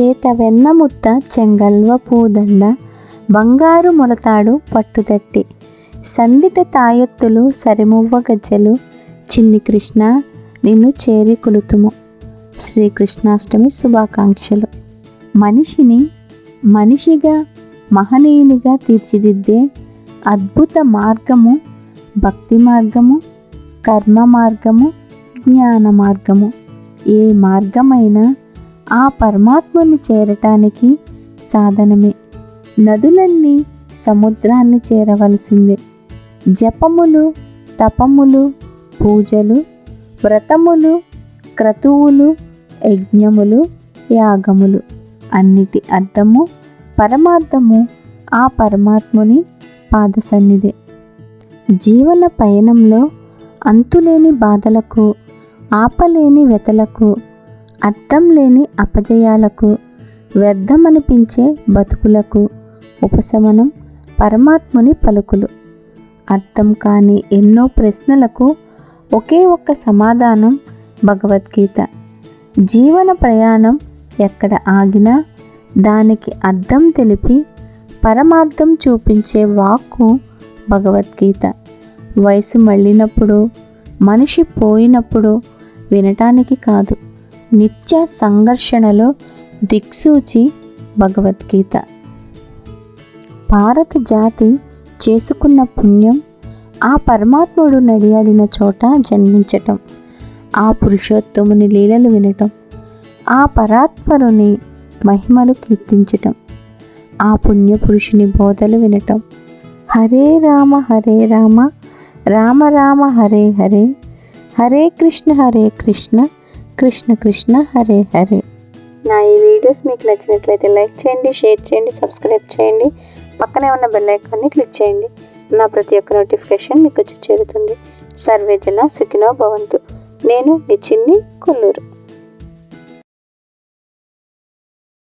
చేత వెన్నముత్త చెంగల్వ పూదండ. బంగారు మొలతాడు పట్టుదట్టి సందిట తాయెత్తులు సరిమువ్వ గజ్జలు. చిన్ని కృష్ణ నిన్ను చేరి కొలుతుము. శ్రీకృష్ణాష్టమి శుభాకాంక్షలు. మనిషిని మనిషిగా మహనీయునిగా తీర్చిదిద్దే అద్భుత మార్గము భక్తి మార్గము కర్మ మార్గము జ్ఞాన మార్గము. ఏ మార్గమైనా ఆ పరమాత్మను చేరటానికి సాధనమే. నదులన్నీ సముద్రాన్ని చేరవలసిందే. జపములు తపములు పూజలు వ్రతములు క్రతువులు యజ్ఞములు యాగములు. అన్నిటి అర్థము పరమార్థము ఆ పరమాత్ముని పాదసన్నిధి. జీవన పయనంలో అంతులేని బాధలకు ఆపలేని వెతలకు అర్థం లేని అపజయాలకు వ్యర్థమనిపించే బతుకులకు ఉపశమనం పరమాత్ముని పలుకులు. అర్థం కాని ఎన్నో ప్రశ్నలకు ఒకే ఒక్క సమాధానం భగవద్గీత. జీవన ప్రయాణం ఎక్కడ ఆగినా దానికి అర్థం తెలిపి పరమార్థం చూపించే వాక్కు భగవద్గీత. వయసు మళ్ళినప్పుడు మనిషి పోయినప్పుడు వినటానికి కాదు. నిత్య సంఘర్షణలో దిక్సూచి భగవద్గీత. భారత జాతి చేసుకున్న పుణ్యం ఆ పరమాత్ముడు నడియాడిన చోట జన్మించటం ఆ పురుషోత్తముని లీలలు వినటం ఆ పరాత్మరుని మహిమలు కీర్తించటం ఆ పుణ్యపురుషుని బోధలు వినటం. హరే రామ హరే రామ రామ రామ హరే హరే హరే కృష్ణ హరే కృష్ణ. కృష్ణ కృష్ణ హరే హరే. నా ఈ వీడియోస్ మీకు నచ్చినట్లయితే లైక్ చేయండి షేర్ చేయండి సబ్స్క్రైబ్ చేయండి. పక్కనే ఉన్న బెల్ ఐకాన్ని క్లిక్ చేయండి. నా ప్రతి ఒక్క నోటిఫికేషన్ మీకు వచ్చి చేరుతుంది. సర్వేజన సుఖినో భవంతు. నేను మీ చిన్ని కొల్లూరు.